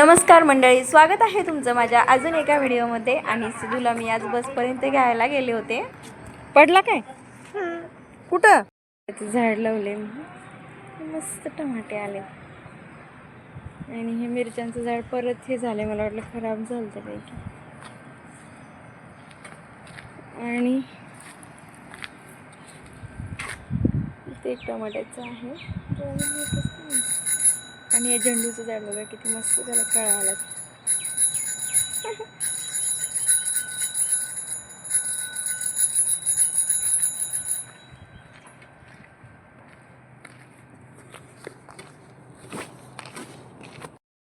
नमस्कार मंडळी स्वागत आहे तुमचं माझ्या अजून एका व्हिडिओमध्ये. आणि सिधूला मी आज बसपर्यंत घ्यायला गेले होते. पडला काय? कुठं? झाड लावले. मस्त टमाटे आले. आणि हे मिरच्यांचं झाड परत हे झाले मला वाटलं खराब झालं तर काही आणि ते टमाट्याचं आहे ते अजून एकच नाही. आणि हे झेंडूचं झाड बघा किती मस्त त्याला कळा आला.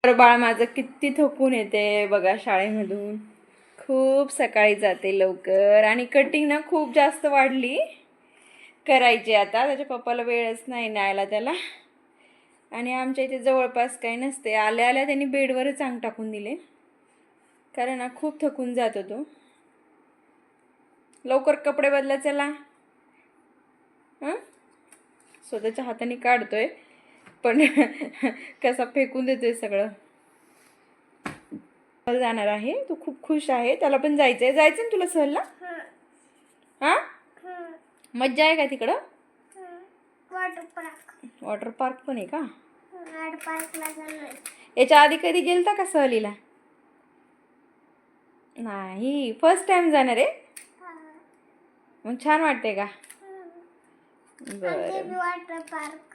बाळ माझं किती थकून येते बघा शाळेमधून. खूप सकाळी जाते लवकर आणि कटिंग ना खूप जास्त वाढली. करायची आता त्याच्या पप्पाला वेळच नाही न्यायला त्याला. आणि आमच्या इथे जवळपास काही नसते. आल्या आल्या त्यांनी बेडवरच अंग टाकून दिले. कारण ना खूप थकून जात होतो. लवकर कपडे बदला चला. हां? स्वतःच्या हाताने काढतोय. पण कसा फेकून देतोय सगळं. सहल जाणार आहे. तू खूप खुश आहे. त्याला पण जायचं आहे जायचं ना तुला सहलला? हां. मज्जा आहे का तिकडं? वॉटर पार्क पण आहे का? वॉटर पार्कला जाणार याच्या आधी कधी गेलता का सहलीला? नाही फर्स्ट टाइम जाणार आहे? मग छान वाटते का? बरं. Water park.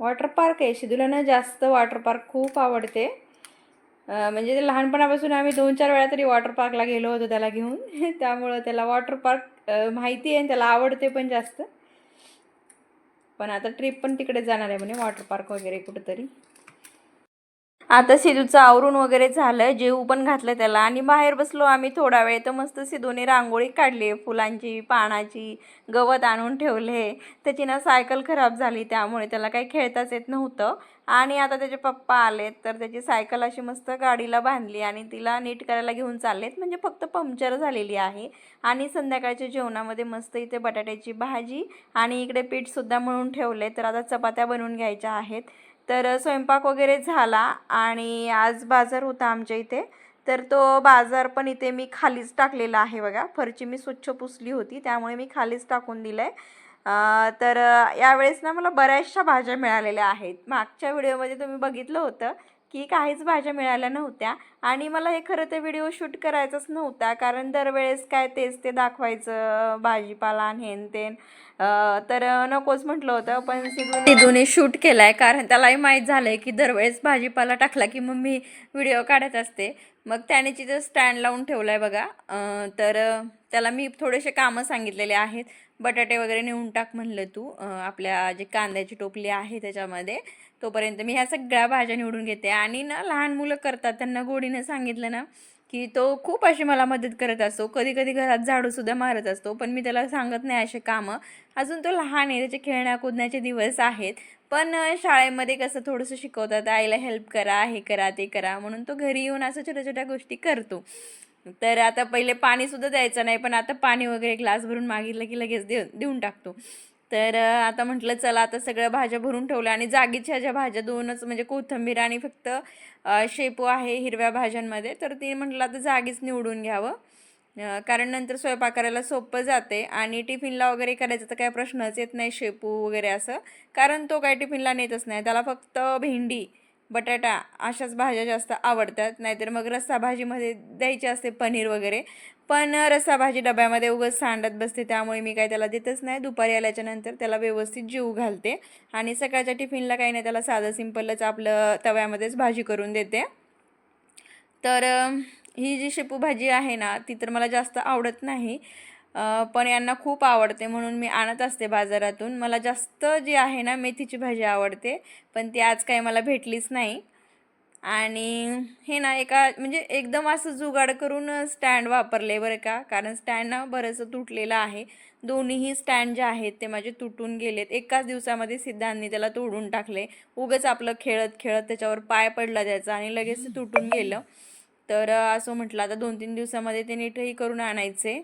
वॉटर पार्क आहे. शिदूला ना जास्त वॉटर पार्क खूप आवडते. अं, म्हणजे ते लहानपणापासून आम्ही दोन चार वेळा तरी वॉटर पार्कला गेलो होतो त्याला घेऊन. त्यामुळं त्याला वॉटर पार्क माहिती आहे आणि त्याला आवडते पण जास्त. पण आता ट्रिप पण तिकडे जाणार आहे म्हणे वॉटर पार्क वगैरे कुठंतरी. आता सिधूचं आवरून वगैरे झालं जेऊ पण घातलं त्याला. आणि बाहेर बसलो आम्ही थोडा वेळ तर मस्त सिधूने रांगोळी काढली फुलांची पानाची गवत आणून ठेवले. त्याची ना सायकल खराब झाली त्यामुळे त्याला काही खेळताच येत नव्हतं. आणि आता त्याचे पप्पा आलेत तर त्याची सायकल अशी मस्त गाडीला बांधली आणि तिला नीट करायला घेऊन चाललेत. म्हणजे फक्त पंक्चर झालेली आहे. आणि संध्याकाळच्या जेवणामध्ये मस्त इथे बटाट्याची भाजी आणि इकडे पीठसुद्धा मळून ठेवले तर आता चपात्या बनवून घ्यायच्या आहेत. तर स्वयंपाक वगैरे झाला आणि आज बाजार होता आमच्या इथे. तर तो बाजार पण इथे मी खालीच टाकलेला आहे बघा. फरची मी स्वच्छ पुसली होती त्यामुळे मी खालीच टाकून दिलं आहे तर यावेळेस ना मला बऱ्याचशा भाज्या मिळालेल्या आहेत. मागच्या व्हिडिओमध्ये तुम्ही बघितलं होतं की काहीच भाज्या मिळाल्या नव्हत्या आणि मला हे खरं तर व्हिडिओ शूट करायचाच नव्हता कारण दरवेळेस काय तेच ते दाखवायचं भाजीपाला आणि हेन तेन. तर नकोच म्हटलं होतं पण सिद्धूने सिद्धूने शूट केलाय कारण त्यालाही माहीत झालंय की दरवेळेस भाजीपाला टाकला की मग मी व्हिडिओ काढत असते. मग त्याने तिथं स्टँड लावून ठेवलाय बघा. तर त्याला मी थोडेसे कामं सांगितलेले आहेत. बटाटे वगैरे नेऊन टाक म्हणलं तू आपल्या जे कांद्याची टोपली आहे त्याच्यामध्ये. तोपर्यंत मी ह्या सगळ्या भाज्या निवडून घेते. आणि ना लहान मुलं करतात. त्यांना गोडीनं सांगितलं ना की तो खूप अशी मला मदत करत असतो. कधी कधी घरात झाडूसुद्धा मारत असतो. पण मी त्याला सांगत नाही असे कामं. अजून तो लहान आहे. त्याचे खेळण्या कुदण्याचे दिवस आहेत. पण शाळेमध्ये कसं थोडंसं शिकवतात आईला हेल्प करा हे करा ते करा. म्हणून तो घरी येऊन असं छोट्या छोट्या गोष्टी करतो. तर आता पहिले पाणीसुद्धा द्यायचं नाही पण आता पाणी वगैरे ग्लास भरून मागितलं की लगेच देऊ देऊन टाकतो. तर आता म्हटलं चला आता सगळ्या भाज्या भरून ठेवल्या आणि जागीच्या ज्या भाज्या दोनच म्हणजे कोथिंबीर आणि फक्त शेपू आहे हिरव्या भाज्यांमध्ये तर ती म्हटलं आता जागीच निवडून घ्यावं. कारण नंतर स्वयंपाक करायला सोपं जाते आणि टिफिनला वगैरे करायचं तर काय प्रश्नच येत नाही शेपू वगैरे असं. कारण तो काय टिफिनला नेतच नाही त्याला फक्त भेंडी बटाटा अशाच भाज्या जास्त आवडतात. नाहीतर मग रस्सा भाजीमध्ये द्यायची असते पनीर वगैरे. पण रस्सा भाजी डब्यामध्ये उगाच सांडत बसते. त्यामुळे मी काय त्याला देतच नाही. दुपारी आल्याच्यानंतर त्याला व्यवस्थित जीव घालते. आणि सकाळच्या टिफिनला काही नाही त्याला साधं सिंपलच आपलं तव्यामध्येच भाजी करून देते. तर ही जी शेपू भाजी आहे ना ती तर मला जास्त आवडत नाही. पण यांना खूप आवडते म्हणून मी आणत असते बाजारातून. मला जास्त जी आहे ना मेथीची भाजी आवडते पण ती आज काही मला भेटलीच नाही. आणि हे ना एका म्हणजे एकदम असं जुगाड करून स्टँड वापरले बरं का कारण स्टँड ना बरंचसं तुटलेलं आहे. दोन्हीही स्टँड जे आहेत ते माझे तुटून गेलेत. एकाच दिवसामध्ये सिद्धांनी त्याला तोडून टाकले. उगच आपलं खेळत खेळत त्याच्यावर पाय पडला त्याचा आणि लगेच तुटून गेलं. तर असं म्हटलं आता दोन तीन दिवसामध्ये ते नीटही करून आणायचे.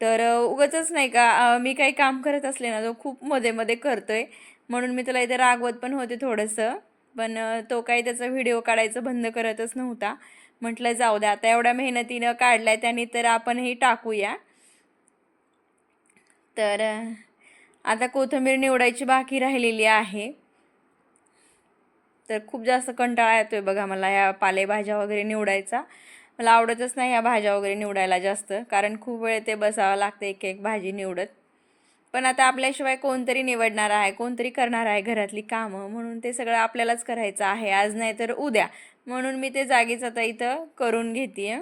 तर उगाचच नाही का मी काही काम करत असले ना तो खूप मध्ये मध्ये आहे म्हणून मी त्याला इथे रागवत पण होते थोडंसं. पण तो काही त्याचा व्हिडिओ काढायचं बंद करतच नव्हता. म्हटलं जाऊ द्या आता एवढ्या मेहनतीनं काढलाय त्याने तर आपणही टाकूया. तर आता कोथिंबीर निवडायची बाकी राहिलेली आहे. तर खूप जास्त कंटाळा येतो आहे बघा मला या पालेभाज्या वगैरे निवडायचा. मला आवडतच नाही या भाज्या वगैरे निवडायला जास्त कारण खूप वेळ ते बसावं लागतं एक एक भाजी निवडत. पण आता आपल्याशिवाय कोणतरी निवडणार आहे कोणतरी करणार आहे घरातली कामं म्हणून ते सगळं आपल्यालाच करायचं आहे. आज नाही तर उद्या. म्हणून मी ते जागीच आता इथं करून घेते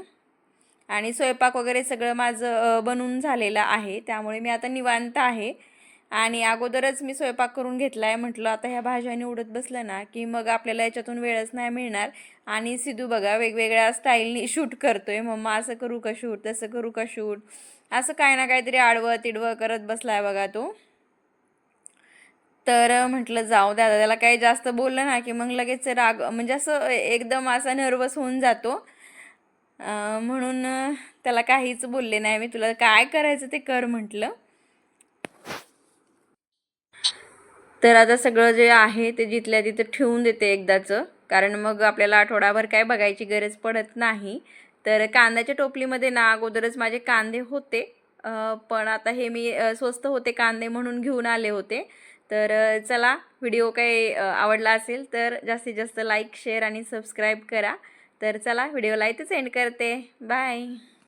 आणि स्वयंपाक वगैरे सगळं माझं बनून झालेलं आहे. त्यामुळे मी आता निवांत आहे. आणि अगोदरच मी स्वयंपाक करून घेतला आहे म्हटलं आता ह्या भाज्या निवडत बसलं ना की मग आपल्याला याच्यातून वेळच नाही मिळणार. आणि सिद्धू बघा वेगवेगळ्या स्टाईलनी शूट करतोय. मम्मा असं करू का शूट? तसं करू का शूट? असं काय ना काहीतरी आडवं तिडवं करत बसलाय बघा तो. तर म्हटलं जाऊ द्या त्याला काही जास्त बोललं ना की मग लगेच राग म्हणजे असं एकदम असा नर्वस होऊन जातो. म्हणून त्याला काहीच बोलले नाही. मी तुला काय करायचं ते कर म्हटलं. तर आता सगळं जे आहे ते जिथल्या तिथं ठेवून देते एकदाचं. कारण मग आपल्याला आठवडाभर काय बघायची गरज पडत नाही. तर कांद्याच्या टोपलीमध्ये ना अगोदरच माझे कांदे होते. पण आता हे मी स्वस्त होते कांदे म्हणून घेऊन आले होते. तर चला व्हिडिओ काही आवडला असेल तर जास्तीत जास्त लाईक शेअर आणि सबस्क्राईब करा. तर चला व्हिडिओला इथेच एंड करते. बाय.